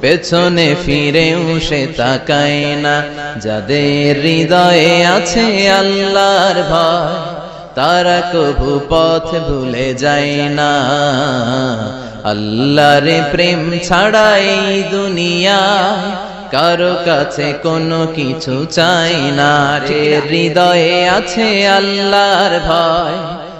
পেছনে ফিরেও সে তাকায় না। যাদের হৃদয়ে আছে আল্লাহর ভয়, তারা কভু পথ ভুলে যায় না। আল্লাহর প্রেম ছাড়াই দুনিয়া কারও কাছে কোনো কিছু চাই না। রে হৃদয়ে আছে আল্লাহর ভয়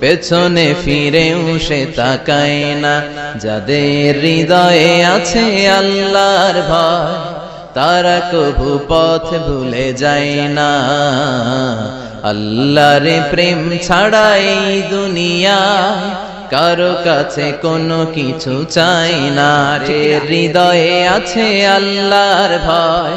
পেছনে ফিরেও সে তাকায় না। যাদের হৃদয়ে আছে আল্লাহর ভয়, তারা কভু পথ ভুলে যায় না। আল্লাহর প্রেম ছাড়াই দুনিয়া কারও কাছে কোনো কিছু চাই না। রে হৃদয়ে আছে আল্লাহর ভয়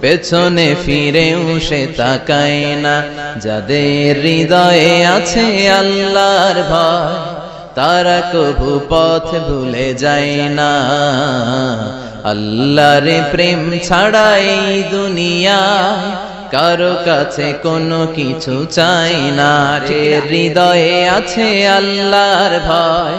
পেছনে ফিরেও সে তাকায় না। যাদের হৃদয়ে আছে আল্লাহর ভয়, তারা কভু পথ ভুলে যায় না। আল্লাহর প্রেম ছাড়াই দুনিয়া কারও কাছে কোনো কিছু চাই না। হৃদয়ে আছে আল্লাহর ভয়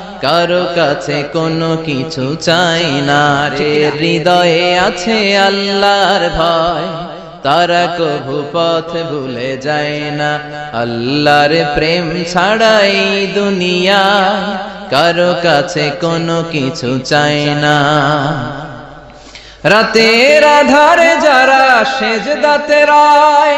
কারও কাছে কোনো কিছু চাই না রে। হৃদয়ে আছে আল্লাহর ভয়। তারা কভু পথ ভুলে যায় না। আল্লাহর প্রেম ছাড়াই দুনিয়া কারও কাছে কোনো কিছু চাই না। রাতের আধারে যারা সেজ দাতে রায়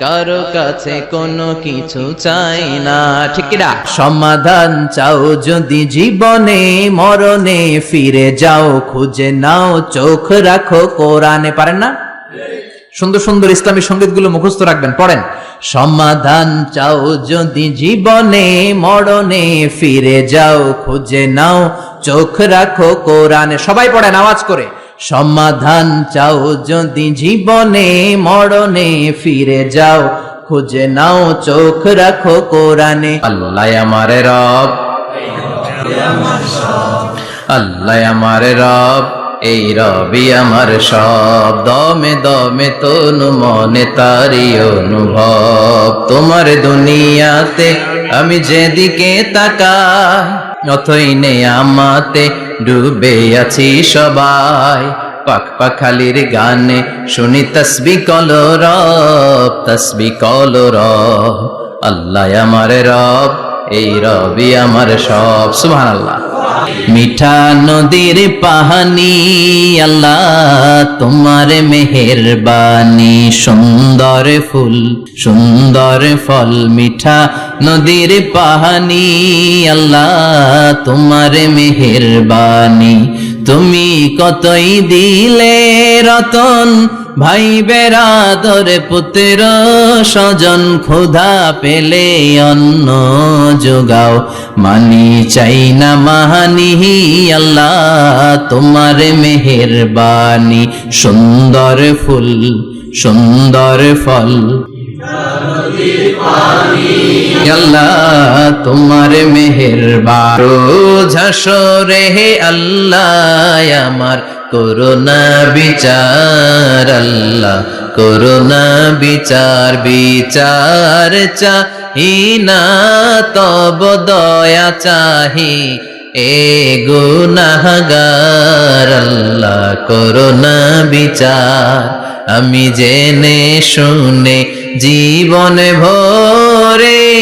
কারও কাছে কোনো কিছু চাই না। ঠিক না? সমাধান চাও যদি জীবনে, মরণে ফিরে যাও, খুঁজে নাও, চোখ রাখো, কোরআনে পারেন না? সুন্দর সুন্দর ইসলামী সঙ্গীতগুলো মুখস্থ রাখবেন, পড়েন। সমাধান চাও যদি জীবনে, মরণে ফিরে যাও, খুঁজে নাও, চোখ রাখো, কোরআনে। সবাই পড়েন, আওয়াজ করে। সমাধান চাও যদি জীবনে, মরণে ফিরে যাও, খুঁজে নাও, চোখ রাখো কোরআনে। আল্লাহ আমার রব। আল্লাহ আমার রব। এই রবি আমার সব। দমে দমে তনু মনে তারি অনুভব। তোমার দুনিয়াতে আমি যেদিকে তাকাই নে আমাতে ডুবে আছি সবাই। পাক পাখালির গানে শুনি তসবি কল রব, তসবি কল রব। আল্লাহ আমার রব, এই রবি আমার সব। সুবহানাল্লাহ। মিঠা নদীর পাহানি, আল্লাহ তোমার মেহেরবানি। সুন্দর ফুল, সুন্দর ফল, মিঠা নদীর পাহানি, আল্লাহ তোমার মেহেরবানি। তুমি কতই দিলে রতন ভাই বেরাদর পুত্র স্বজন ক্ষুধা পেলে অন্ন যোগাও। মানি চাই না মাহানি, আল্লাহ তোমার মেহেরবানি। সুন্দর ফুল, সুন্দর ফল। আল্লাহ তোমার মেহেরবান। ঝাসরে হে আল্লাহ আমার করোনা বিচার, আল্লাহ। করোনা বিচার বিচার চাহিনা তব দয়া চাহি। এ গুনাহগার, আল্লাহ, করোনা বিচার। আমি জেনে শুনে জীবন ভরে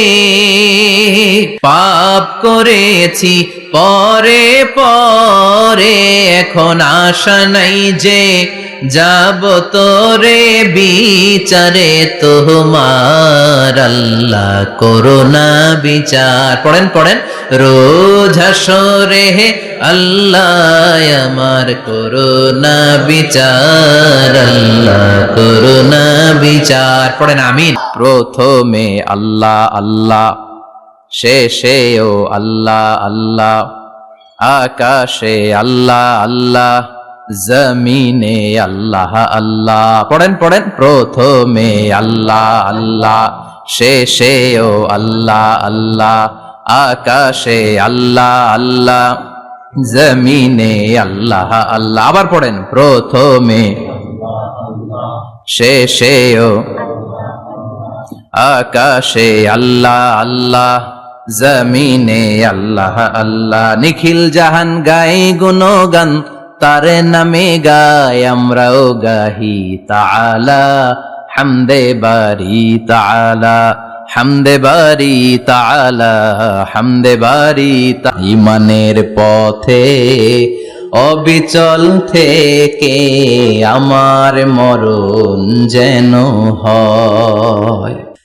পাপ করেছি, পরে পরে এখন আশা নাই যে যাব তোরে বিচারে তোমার আল্লাহ করোনা বিচার। পড়েন পড়েন। রোজ হাসরে হে আল্লাহ আমার করোনা বিচার, আল্লাহ করোনা বিচার। পড়েন, আমিন। প্রথমে আল্লাহ আল্লাহ। শেষেও আল্লাহ আল্লাহ। আকাশে আল্লাহ আল্লাহ, জমিনে আল্লাহ আল্লাহ। পড়েন পড়েন। প্রথমে আল্লাহ আল্লাহ শেষে ও আল্লাহ আল্লাহ। আকাশে আল্লাহ আল্লাহ, জমিনে আল্লাহ আল্লাহ। আবার পড়েন। প্রথমে শেষে ও আকাশে আল্লাহ আল্লাহ। জমিনে আল্লাহ আল্লাহ নিখিল জাহান গাই গুণগান, তার নামে গায় আমরাও গাহি তালা হামদে বারি তালা হামদে বারি তালা হামদে বারি ইমানের পথে, অবিচল থেকে আমার মরণ যেন হয়।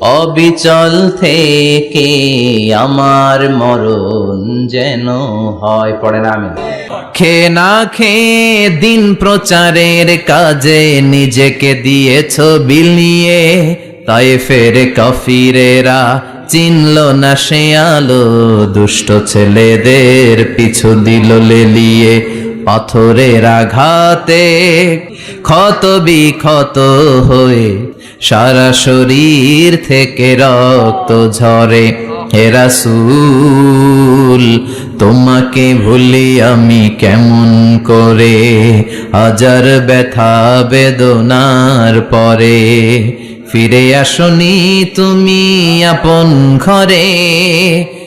অবিচল থেকে আমার মরণ যেন হয়। পড়ে না আমি। খে না খেয়ে দিন প্রচারের কাজে নিজেকে দিয়েছ বিলিয়ে তাই ফের কাফিরেরা চিনল না সে আলো, দুষ্ট ছেলেদের পিছু দিল লেলিয়ে। পাথরের আঘাতে ক্ষত বিক্ষত হয়ে সারা শরীর থেকে রক্ত ঝরে। হেরাসুল তোমাকে ভুলি আমি কেমন করে? হাজার ব্যথা বেদনার পরে ফিরে আসনি তুমি আপন ঘরে।